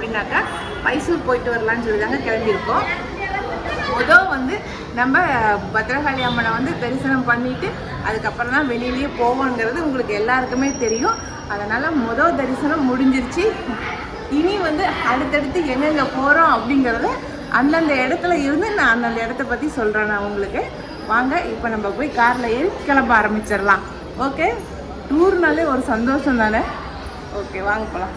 அப்படின்னாக்கா மைசூர் போயிட்டு வரலான்னு சொல்லி தாங்க கிளம்பியிருக்கோம். முதல் வந்து நம்ம பத்ரகாளி அம்மனை வந்து தரிசனம் பண்ணிட்டு அதுக்கப்புறம் தான் வெளியிலேயே போவோங்கிறது உங்களுக்கு எல்லாருக்குமே தெரியும். அதனால் முதல் தரிசனம் முடிஞ்சிருச்சு. இனி வந்து அடுத்தடுத்து எங்கெங்கே போகிறோம் அப்படிங்கிறத அந்தந்த இடத்துல இருந்து நான் அந்தந்த இடத்த பற்றி சொல்கிறேன் நான் உங்களுக்கு. வாங்க இப்போ நம்ம போய் காரில் ஏறி கிளம்ப ஆரம்பிச்சிடலாம். ஓகே? டூர்னாலே ஒரு சந்தோஷம் தானே? ஓகே வாங்க போகலாம்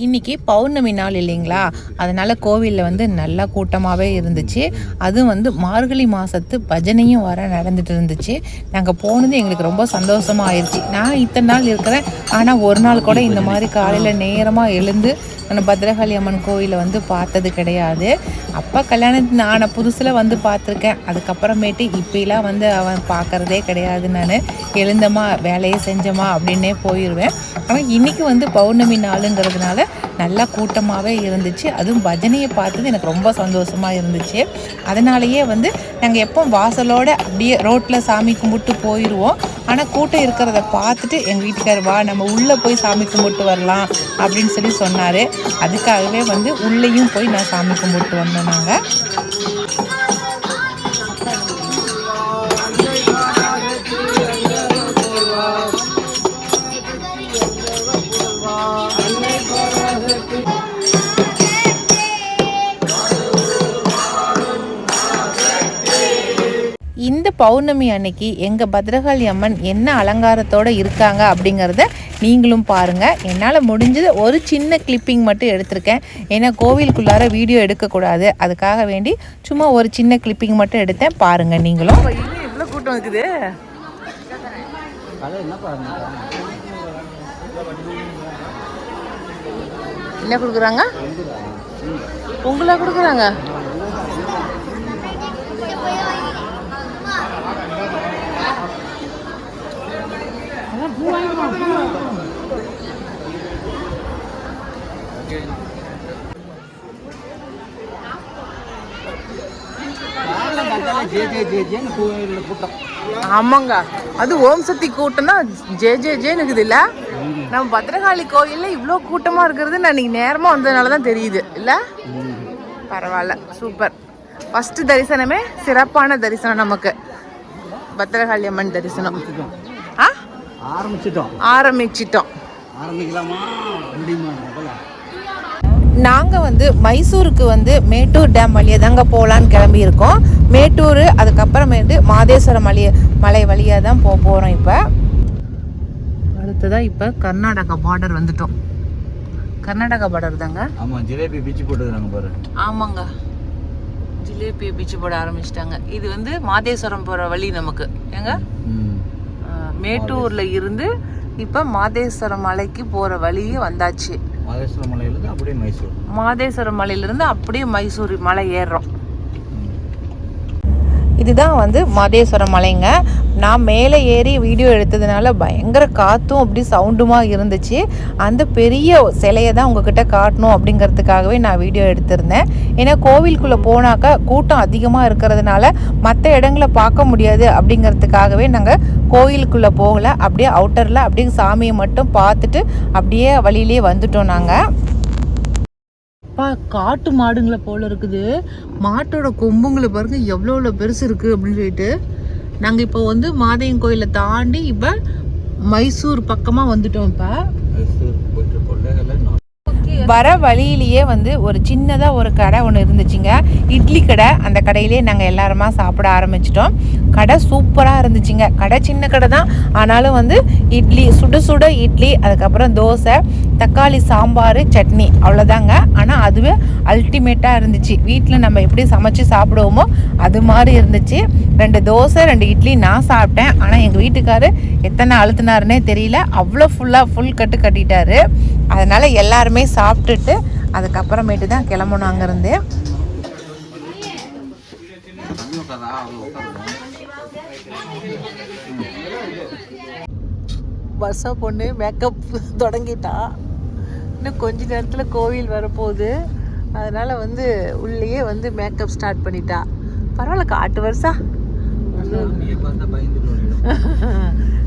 இன்னைக்கு பௌர்ணமி நாள் இல்லைங்களா? அதனால் கோவிலில் வந்து நல்லா கூட்டமாகவே இருந்துச்சு. அதுவும் வந்து மார்கழி மாதத்து பஜனையும் வர நடந்துட்டு இருந்துச்சு. நாங்கள் போனது எங்களுக்கு ரொம்ப சந்தோஷமா ஆயிடுச்சு நான் இத்தனை நாள் இருக்கிறேன். ஆனால் ஒரு நாள் கூட இந்த மாதிரி காலையில் நேரமாக எழுந்து நான் பத்ரகாளி அம்மன் கோயிலை வந்து பார்த்தது கிடையாது. அப்போ கல்யாணத்து நான் புதுசில் வந்து பார்த்துருக்கேன். அதுக்கப்புறமேட்டு இப்போலாம் வந்து அவன் பார்க்கறதே கிடையாது நான். எழுந்தமா வேலையை செஞ்சோமா அப்படின்னே போயிடுவேன் ஆனால் இன்னைக்கு வந்து பௌர்ணமி நாளுங்கிறதுனால நல்லா கூட்டமாகவே இருந்துச்சு. அதுவும் பஜனையை பார்த்தது எனக்கு ரொம்ப சந்தோஷமாக இருந்துச்சு. அதனாலேயே வந்து நாங்கள் எப்போ வாசலோடு அப்படியே ரோட்டில் சாமி கும்பிட்டு போயிடுவோம் ஆனால் கூட்டம் இருக்கிறத பார்த்துட்டு எங்கள் வீட்டுக்கார் வா நம்ம உள்ளே போய் சாமி கும்பிட்டு வரலாம் அப்படின்னு சொல்லி சொன்னார். அதுக்காகவே வந்து உள்ளேயும் போய் நான் சாமி கும்பிட்டு வந்தோம் நாங்கள் பௌர்ணமி அன்னைக்கு எங்கள் பத்ரகாளி அம்மன் என்ன அலங்காரத்தோடு இருக்காங்க அப்படிங்கிறத நீங்களும் பாருங்கள் என்னால் முடிஞ்சது ஒரு சின்ன கிளிப்பிங் மட்டும் எடுத்திருக்கேன். ஏன்னா கோவிலுக்குள்ளார வீடியோ எடுக்கக்கூடாது. அதுக்காக வேண்டி சும்மா ஒரு சின்ன கிளிப்பிங் மட்டும் எடுத்தேன். பாருங்கள் நீங்களும். இவ்வளோ கூட்டம் இருக்குது? என்ன கொடுக்குறாங்க? பொங்கலாக கொடுக்குறாங்க? ஆமாங்க. அது ஓம் சக்தி கூட்டம்னா ஜே ஜே ஜேன்னு இருக்குது இல்ல நம்ம பத்ரகாளி கோயில்ல இவ்வளோ கூட்டமா இருக்கிறது நான் இன்னைக்கு நேரமா வந்ததுனால தான் தெரியுது. இல்ல? பரவாயில்ல. சூப்பர் ஃபர்ஸ்ட் தரிசனமே சிறப்பான தரிசனம் நமக்கு. பத்ரகாளி அம்மன் தரிசனம். ஆரம்பிச்சிட்டோம். ஆரம்பிச்சிட்டோம். ஆரம்பிக்கலாமா? முடியுமா நாங்கள் வந்து மைசூருக்கு வந்து மேட்டூர் டேம் வழியாக தாங்க போகலான்னு கிளம்பியிருக்கோம். மேட்டூர் அதுக்கப்புறமேட்டு மாதேஸ்வரம் மலை மலை வழியாக தான் போக போகிறோம் இப்போ. அடுத்ததாக இப்போ கர்நாடகா பார்டர் வந்துட்டோம். கர்நாடகா பார்டர் தாங்க? ஆமாம் ஜிலேபி பிச்சு போட்டுக்கிறாங்க பாரு. ஆமாங்க. ஜிலேபியை பிச்சு போட ஆரம்பிச்சிட்டாங்க. இது வந்து மாதேஸ்வரம் போகிற வழி நமக்கு. ஏங்க? மேட்டூர்ல இருந்து இப்போ மாதேஸ்வரம் மலைக்கு போகிற வழியே வந்தாச்சு மகேஸ்வர மலையிலேருந்து அப்படியே மைசூர் மாதேஸ்வரம் மலையிலிருந்து அப்படியே மைசூர் மலை ஏறுறோம். இதுதான் வந்து மாதேஸ்வரம் மலைங்க. நான் மேலே ஏறி வீடியோ எடுத்ததுனால பயங்கர காற்றும் அப்படி சவுண்டுமாக இருந்துச்சு. அந்த பெரிய சிலையை தான் உங்ககிட்ட காட்டணும் அப்படிங்கிறதுக்காகவே நான் வீடியோ எடுத்திருந்தேன். ஏன்னா கோவிலுக்குள்ளே போனாக்கா கூட்டம் அதிகமாக இருக்கிறதுனால மற்ற இடங்களை பார்க்க முடியாது அப்படிங்கிறதுக்காகவே நாங்கள் கோயிலுக்குள்ளே போகல. அப்படியே அவுட்டரில் அப்படியே சாமியை மட்டும் பார்த்துட்டு அப்படியே வழியிலே வந்துட்டோம் நாங்கள் அப்பா காட்டு மாடுங்களை போல இருக்குது. மாட்டோட கொம்புங்களை பாருங்க எவ்வளோ எவ்வளோ பெருசு இருக்கு அப்படின்னு சொல்லிட்டு. நாங்கள் இப்போ வந்து மாதையன் கோயிலை தாண்டி இப்போ மைசூர் பக்கமாக வந்துட்டோம் இப்போ. வர வழியிலேயே வந்து ஒரு சின்னதாக ஒரு கடை ஒன்று இருந்துச்சுங்க. இட்லி கடை. அந்த கடையிலே நாங்கள் எல்லாருமா சாப்பிட ஆரம்பிச்சிட்டோம். கடை சூப்பராக இருந்துச்சுங்க. கடை சின்ன கடை தான். ஆனாலும் வந்து இட்லி சுட சுட இட்லி அதுக்கப்புறம் தோசை தக்காளி சாம்பார் சட்னி. அவ்வளோதாங்க ஆனால் அதுவே அல்டிமேட்டாக இருந்துச்சு. வீட்டில் நம்ம எப்படி சமைச்சு சாப்பிடுவோமோ அது மாதிரி இருந்துச்சு. ரெண்டு தோசை ரெண்டு இட்லி நான் சாப்பிட்டேன். ஆனால் எங்கள் வீட்டுக்காரு எத்தனை அழுத்தினாருன்னே தெரியல. அவ்வளோ ஃபுல்லாக ஃபுல் கட்டு கட்டிட்டாரு. அதனால் எல்லாருமே சாப்பிட்டுட்டு அதுக்கப்புறமேட்டு தான் கிளம்பணும் அங்கேருந்து. வருஷம் பொண்ணு மேக்கப் தொடங்கிட்டா. இன்னும் கொஞ்ச நேரத்தில் கோவில் வரப்போகுது. அதனால் வந்து உள்ளேயே வந்து மேக்கப் ஸ்டார்ட் பண்ணிட்டா. பரவாயில்ல காட்டு வருஷா.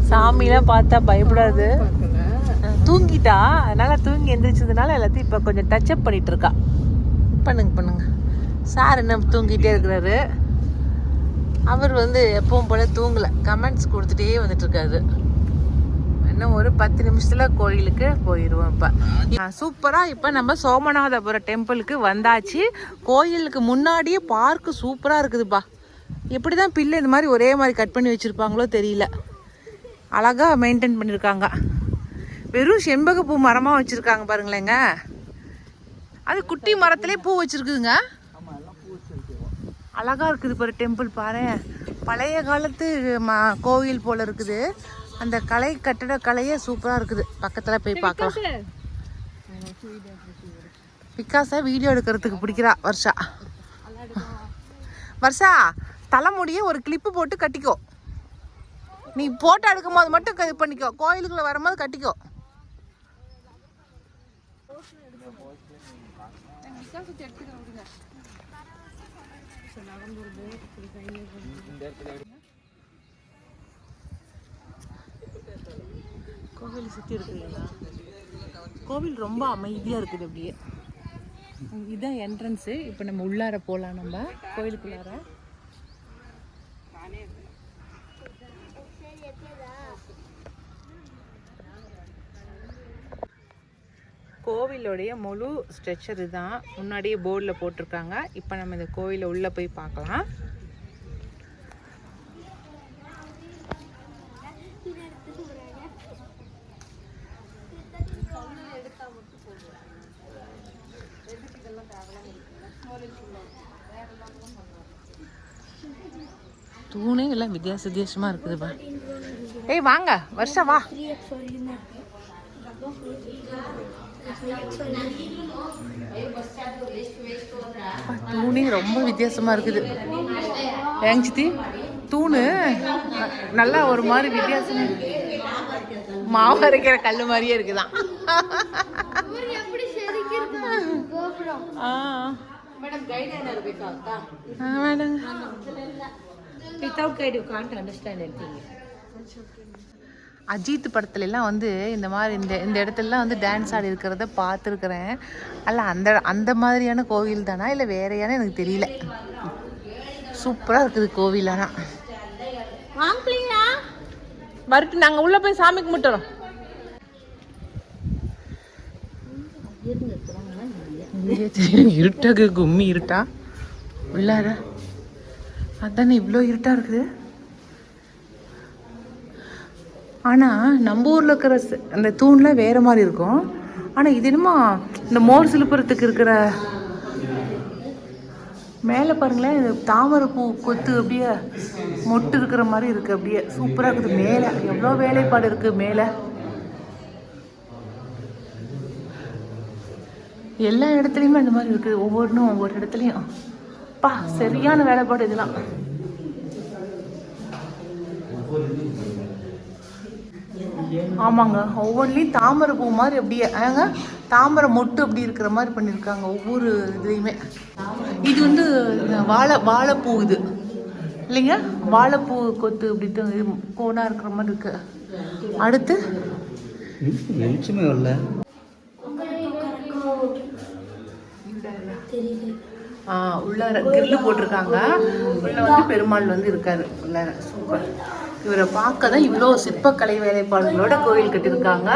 சாமிலாம் பார்த்தா பயப்படாது. தூங்கிட்டா? அதனால தூங்கி எந்திரிச்சதுனால எல்லாத்தையும் இப்போ கொஞ்சம் டச்சப் பண்ணிட்டு இருக்கா. பண்ணுங்க பண்ணுங்க. சார் என்ன தூங்கிட்டே இருக்கிறாரு. அவர் வந்து எப்பவும் போல தூங்கல. கமெண்ட்ஸ் கொடுத்துட்டே வந்துட்டு இருக்காரு. இன்னும் ஒரு பத்து நிமிஷத்துல கோயிலுக்கு போயிடுவோம் இப்போ. சூப்பராக இப்போ நம்ம சோமநாதபுரம் டெம்பிளுக்கு வந்தாச்சு. கோயிலுக்கு முன்னாடியே பார்க்கு சூப்பராக இருக்குதுப்பா. எப்படி தான் பில்லு இந்த மாதிரி ஒரே மாதிரி கட் பண்ணி வச்சுருப்பாங்களோ தெரியல. அழகாக மெயின்டைன் பண்ணியிருக்காங்க வெறும் செண்பகப்பூ மரமாக வச்சுருக்காங்க பாருங்களேங்க. அது குட்டி மரத்துலேயே பூ வச்சுருக்குதுங்க. அழகாக இருக்குது பாரு டெம்பிள் பாரு. பழைய காலத்து ம கோவில் போல் இருக்குது. அந்த கலை கட்டட கலையே சூப்பராக இருக்குது. பக்கத்தில் போய் பார்க்கலாம். பிகாஸா வீடியோ எடுக்கிறதுக்கு பிடிக்கிறா வர்ஷா. வர்ஷா தலைமுடியை ஒரு கிளிப்பு போட்டு கட்டிக்கோ. நீ போட்டோ எடுக்கும் போது மட்டும் இது பண்ணிக்கோ. கோயிலுக்குள்ள வரும்போது கட்டிக்கோ. கோவில் சுற்றி இருக்குதுங்களா கோவில் ரொம்ப அமைதியாக இருக்குது அப்படியே. இதுதான் என்ட்ரன்ஸு இப்போ நம்ம உள்ளார போகலாம் நம்ம. கோயிலுக்குள்ளார கோவிலுடைய முழு ஸ்ட்ரெச்சர் தான் முன்னாடியே போர்டில் போட்டிருக்காங்க. இப்போ நம்ம இந்த கோவிலை உள்ளே போய் பார்க்கலாம். தூணே எல்லாம் வித்தியாச வித்தியாசமாக இருக்குதுப்பா ஏய் வாங்க வருஷா வா. தூணே ரொம்ப வித்தியாசமா இருக்குது. ஏங்க சித்தி தூணு நல்லா ஒரு மாதிரி வித்தியாசமா இருக்கு. மாவு அரைக்கிற கல் மாதிரியே இருக்குதான். ஆ. ಮೇಡಮ್ ಗೈಡ್ ಏನಾದ್ರು ಬೇಕಾ ಅಂತ ஆ, madam without guide you can't understand anything Ajith படத்துல எல்லாம் வந்து இந்த மாதிரி இந்த இந்த இடத்துலலாம் வந்து டான்ஸ் ஆடி இருக்கிறத பார்த்துருக்குறேன் அல்ல அந்த அந்த மாதிரியான கோவில் தானா இல்லை வேறையான எனக்கு தெரியல சூப்பராக இருக்குது கோவில் ஆனால் வரட்டு நாங்கள் உள்ளே போய் சாமி கும்பிட்டுறோம் இருட்டாக்கு கும்மி இருட்டா? உள்ளார. அதானே இவ்வளோ இருட்டா இருக்குது? ஆனால் நம்ம ஊரில் இருக்கிற அந்த தூண்லாம் வேறு மாதிரி இருக்கும். ஆனால் இது என்னமோ இந்த மோர் சிலுப்புறத்துக்கு இருக்கிற மேலே பாருங்களேன் தாமரை பூ கொத்து அப்படியே மொட்டு இருக்கிற மாதிரி இருக்குது அப்படியே. சூப்பராக இருக்குது. மேலே எவ்வளோ வேலைப்பாடு இருக்குது மேலே. எல்லா இடத்துலையுமே அந்த மாதிரி இருக்குது. ஒவ்வொன்றும் ஒவ்வொரு இடத்துலையும். பா சரியான வேலைப்பாடு இதெல்லாம். ஆமாங்க. ஒவ்வொன்றிலையும் தாமரை பூ மாதிரி அப்படியே ஏங்க தாமரை மொட்டு அப்படி இருக்கிற மாதிரி பண்ணியிருக்காங்க ஒவ்வொரு இதுலேயுமே. இது வந்து வாழை வாழைப்பூ இது. இல்லைங்க? வாழைப்பூ கொத்து அப்படி கோனாக இருக்கிற மாதிரி இருக்கு. அடுத்து வெளிச்சமே வரல ஆ உள்ளார கிரில் போட்டிருக்காங்க. உள்ள வந்து பெருமாள் வந்து இருக்காரு. உள்ளார சூப்பர். இவரை பார்க்க தான் இவ்வளோ சிற்பக்கலை வேலைப்பாடுகளோட கோயில் கட்டியிருக்காங்க.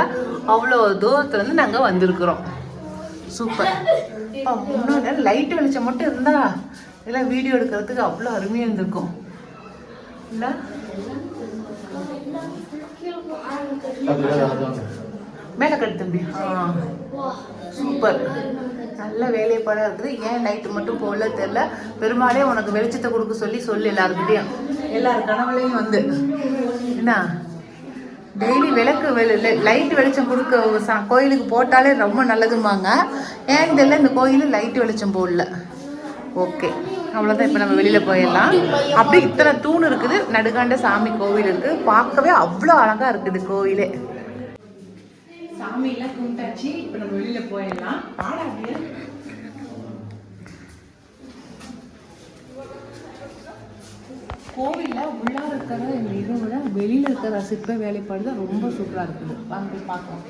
அவ்வளோ தூரத்துல இருந்து நாங்கள் வந்திருக்கிறோம். சூப்பர். அப்பா, முன்னாடி லைட் வெளிச்சம் மட்டும் இருந்தா எல்லாம் வீடியோ எடுக்கிறதுக்கு அவ்வளோ அருமையாக இருந்திருக்கும். இல்லை? மேலே கட்டு தம்பி. ஆ சூப்பர். நல்ல வேலைப்பாடாக இருக்குது ஏன் நைட்டு மட்டும் போகல தெரில பெருமாளே உனக்கு வெளிச்சத்தை கொடுக்க சொல்லி சொல்லு எல்லாருக்கிட்டையும் எல்லார் கனவுலையும் வந்து. என்ன? டெய்லி விளக்கு லைட் வெளிச்சம் கொடுக்க கோயிலுக்கு போட்டாலே ரொம்ப நல்லதும்பாங்க. ஏன் தெரியல இந்த கோயில் லைட்டு வெளிச்சம் போடல. ஓகே. அவ்வளோதான் இப்போ நம்ம வெளியில் போயிடலாம். அப்படியே இத்தனை தூண் இருக்குது. நடுகாண்ட சாமி கோவில் இருக்குது பார்க்கவே அவ்வளோ அழகாக இருக்குது கோயிலே. சாமி எல்லாம் கும்பிட்டாச்சு. இப்போ நம்ம வெளியில போயிடலாம். பாடா அப்படியே. கோவிலில் உள்ளார இருக்கிற இந்த இதை விட வெளியில் இருக்கிற சிற்ப வேலைப்பாடு தான் ரொம்ப சூப்பராக இருக்குது. வாங்க போய் பார்க்கலாம்.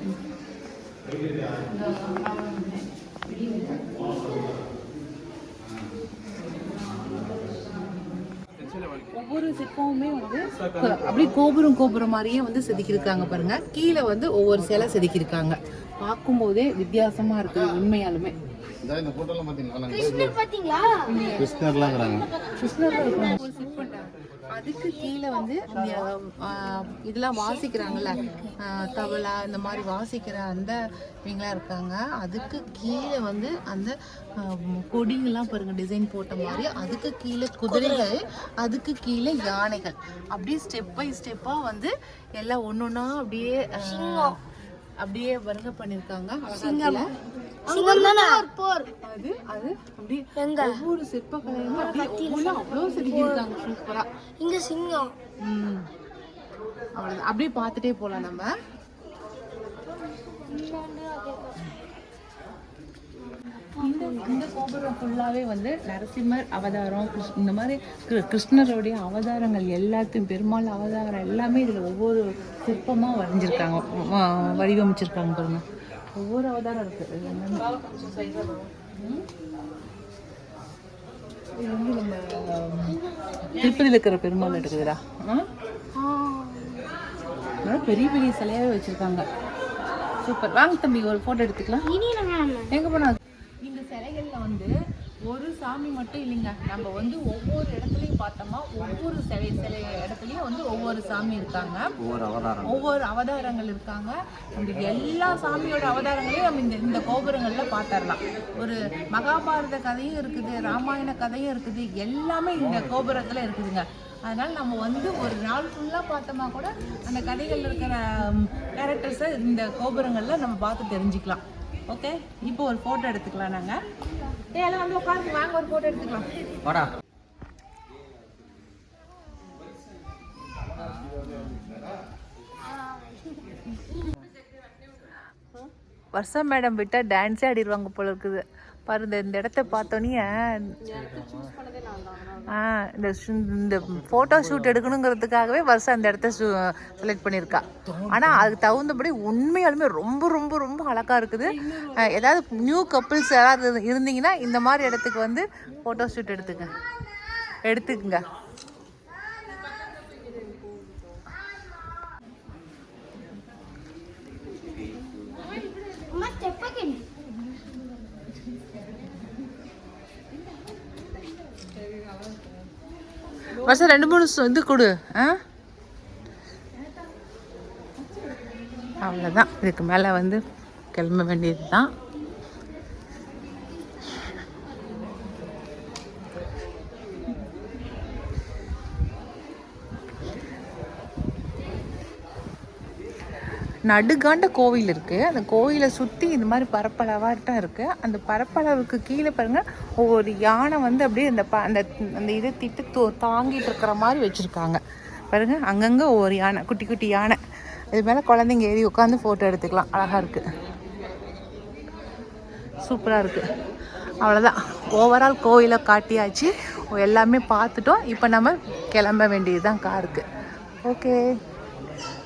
ஒவ்வொரு சிற்பமுமே வந்து அப்படியே கோபுரம் கோபுரம் மாதிரியே வந்து செதுக்கியிருக்காங்க பாருங்க. கீழே வந்து ஒவ்வொரு சிலை செதுக்கியிருக்காங்க. பார்க்கும்போதே வித்தியாசமா இருக்குது உண்மையாலுமே. இந்த போட்டோலாம் பார்த்தீங்களா கிருஷ்ணர்லாங்கிறாங்க. கிருஷ்ணர் இருக்கிறாங்க. அதுக்கு கீழே வந்து இதெல்லாம் வாசிக்கிறாங்கல்ல தபலா இந்த மாதிரி வாசிக்கிற அந்த இவங்களாம் இருக்காங்க. அதுக்கு கீழே வந்து அந்த கொடிங்கெல்லாம் பாருங்க டிசைன் போட்ட மாதிரி. அதுக்கு கீழே குதிரைகள் அதுக்கு கீழே யானைகள். அப்படியே ஸ்டெப் பை ஸ்டெப்பா வந்து எல்லாம் ஒன்னொன்னா அப்படியே ஆ, அப்படியே வருக பண்ணிருக்காங்க. அழகா அது அது அப்படியே ஒவ்வொரு சிற்பக்கலையுமே அப்படியே ஒவ்வொன்றும் அவ்வளோ செதுக்கியிருக்காங்க சூப்பரா இங்க சிங்கம். ம். அவ்வளோதான் அப்படியே பார்த்துட்டே போகலாம் நம்ம. இந்த இந்த கோபுரம் ஃபுல்லாகவே வந்து நரசிம்மர் அவதாரம் இந்த மாதிரி கிரு- கிருஷ்ணருடைய அவதாரங்கள் எல்லாத்தையும் பெருமாள் அவதாரம் எல்லாமே இதில் ஒவ்வொரு சிற்பமாக வரைஞ்சிருக்காங்க. வடிவமைச்சிருக்காங்க பாருங்க. ஒவ்வொரு அவதாரம் இருக்குது இது வந்து நம்ம திருப்பதியில் இருக்கிற பெருமாள் எடுக்குதுடா பெரிய பெரிய சிலையாவே வச்சிருக்காங்க. சூப்பர். வாங்க தம்பி ஒரு போட்டோ எடுத்துக்கலாம். எங்க போனா இந்த சிலைகள்ல வந்து ஒரு சாமி மட்டும் இல்லைங்க. நம்ம வந்து ஒவ்வொரு இடத்துலயும் பார்த்தோம்னா ஒவ்வொரு சிலை சிலை இடத்துலயும் வந்து ஒவ்வொரு சாமி இருக்காங்க. ஒவ்வொரு அவதாரம் ஒவ்வொரு அவதாரங்கள் இருக்காங்க. அந்த எல்லா சாமியோட அவதாரங்களையும் நம்ம இந்த இந்த கோபுரங்கள்ல பார்த்தரலாம் ஒரு மகாபாரத கதையும் இருக்குது ராமாயண கதையும் இருக்குது. எல்லாமே இந்த கோபுரத்துல இருக்குதுங்க. அதனால நம்ம வந்து ஒரு நாள் ஃபுல்லாக பார்த்தோமா கூட அந்த கதைகள் இருக்கிற கேரக்டர்ஸை இந்த கோபுரங்களில் நம்ம பார்த்து தெரிஞ்சுக்கலாம். ஓகே இப்போ ஒரு ஃபோட்டோ எடுத்துக்கலாம் நாங்கள் ஏ எல்லாம் வந்து உட்காந்து வாங்க ஒரு போட்டோ எடுத்துக்கலாம். வாடா. வர்ஷா மேடம் விட்டால் டான்ஸே ஆடிடுவாங்க போல இருக்குது. பாரு இந்த இந்த இடத்த பார்த்தோன்னே ஆ இந்த இந்த ஃபோட்டோ ஷூட் எடுக்கணுங்கிறதுக்காகவே வருஷம் அந்த இடத்த செலக்ட் பண்ணியிருக்கா. ஆனால் அதுக்கு தகுந்தபடி உண்மையாலுமே ரொம்ப ரொம்ப ரொம்ப அழகாக இருக்குது. ஏதாவது நியூ கப்புள்ஸ் யாராவது இருந்தீங்கன்னா இந்த மாதிரி இடத்துக்கு வந்து ஃபோட்டோ ஷூட் எடுத்துக்க. எடுத்துக்குங்க. வருஷம் ரெண்டு மூணு இது கொடு ஆ? அவ்வளோதான் இதுக்கு மேலே வந்து கிளம்ப வேண்டியது தான் நடுகாண்ட கோவில் இருக்குது அந்த கோவிலை சுற்றி இது மாதிரி பரப்பளவாட்டம் இருக்குது அந்த பரப்பளவுக்கு கீழே பாருங்க ஒவ்வொரு யானை வந்து அப்படியே அந்த ப அந்த அந்த இதை திட்டு தோ தாங்கிட்டு இருக்கிற மாதிரி வச்சுருக்காங்க. பாருங்க அங்கங்கே ஒவ்வொரு யானை குட்டி குட்டி யானை. இது மேலே குழந்தைங்க ஏறி உட்காந்து ஃபோட்டோ எடுத்துக்கலாம். அழகாக இருக்குது சூப்பராக இருக்குது அவ்வளோதான் ஓவரால் கோவிலை காட்டியாச்சு. எல்லாமே பார்த்துட்டோம். இப்போ நம்ம கிளம்ப வேண்டியது தான் காருக்கு ஓகே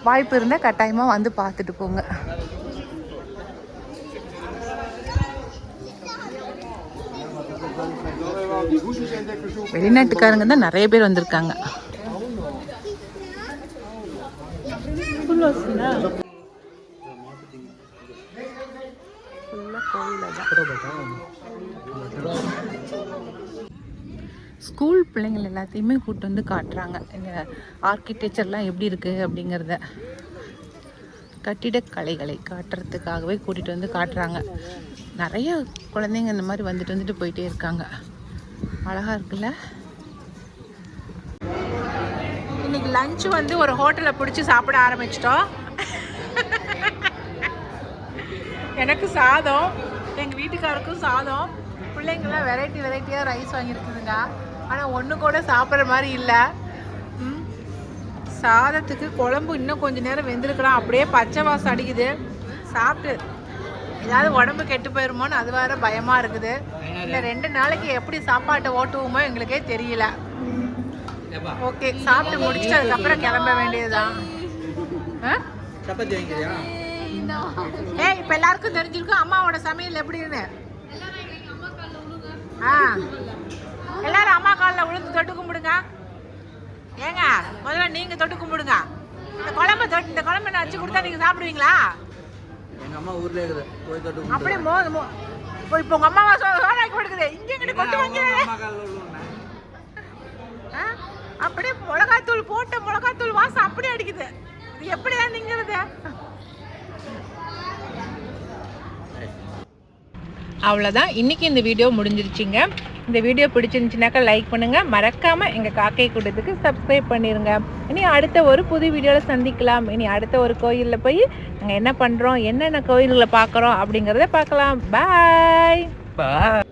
வாய்ப்பு இருந்தால் கட்டாயமாக வந்து பார்த்துட்டு போங்க. வெளிநாட்டுக்காரங்க தான் நிறைய பேர் வந்திருக்காங்க. ஸ்கூல் பிள்ளைங்கள் எல்லாத்தையுமே கூட்டு வந்து காட்டுறாங்க. இந்த ஆர்கிடெக்சர்லாம் எப்படி இருக்குது அப்படிங்கிறத. கட்டிடக்கலைகளை காட்டுறதுக்காகவே கூட்டிகிட்டு வந்து காட்டுறாங்க. நிறைய குழந்தைங்க இந்த மாதிரி வந்துட்டு வந்துட்டு போயிட்டே இருக்காங்க. அழகாக இருக்குல்ல? இன்னைக்கு லஞ்சு வந்து ஒரு ஹோட்டலில் பிடிச்சி சாப்பிட ஆரம்பிச்சிட்டோம். எனக்கு சாதம் எங்கள் வீட்டுக்காருக்கும் சாதம். பிள்ளைங்களாம் வெரைட்டி வெரைட்டியாக ரைஸ் வாங்கியிருக்குதுங்க. ஆனால் ஒன்று கூட சாப்பிட்ற மாதிரி இல்லை. ம். சாதத்துக்கு குழம்பு இன்னும் கொஞ்ச நேரம் வெந்திருக்கலாம் அப்படியே பச்சை வாசம் அடிக்குது. சாப்பிட்டு ஏதாவது உடம்பு கெட்டு போயிருமோன்னு அது வேற பயமாக இருக்குது. இந்த ரெண்டு நாளைக்கு எப்படி சாப்பாட்டை ஓட்டுவோமோ எங்களுக்கே தெரியல. ஓகே சாப்பிட்டு முடிச்சுட்டு அதுக்கப்புறம் கிளம்ப வேண்டியதுதான். ஏய் இப்போ எல்லாருக்கும் தெரிஞ்சிருக்கும் அம்மாவோட சமையல் எப்படின்னு? ஆ. எல்லாரும் அம்மா காலில் விழுந்து தொட்டு கும்பிடுங்க. ஏங்க முதல்ல நீங்க தொட்டு கும்பிடுங்க. இந்த குழம்பு தொட்டு இந்த குழம்பு நான் வச்சு கொடுத்தா நீங்க சாப்பிடுவீங்களா? எங்கள் அம்மா ஊர்ல இருக்குது. போய் தொட்டு அப்படியே மோ மோ- இப்போ இப்போ உங்க அம்மாவா சோ சோறாக்கி கொடுக்குது. இங்க எங்கிட்ட கொண்டு விழுவுண்ணே அப்படியே மிளகாத்தூள் போட்ட மிளகாத்தூள் வாசம் அப்படியே அடிக்குது. இது எப்படியா நீங்கிறது? அவ்வளோதான் இன்றைக்கி இந்த வீடியோ முடிஞ்சிருச்சுங்க. இந்த வீடியோ பிடிச்சிருந்துச்சுனாக்கா லைக் பண்ணுங்கள் மறக்காமல் எங்கள் காக்கை கூட்டத்துக்கு சப்ஸ்கிரைப் பண்ணிடுங்க இனி அடுத்த ஒரு புது வீடியோவில் சந்திக்கலாம். இனி அடுத்த ஒரு கோயிலில் போய் நாங்கள் என்ன பண்ணுறோம் என்னென்ன கோயில்களை பார்க்குறோம் அப்படிங்கிறத பார்க்கலாம். பாய் பாய்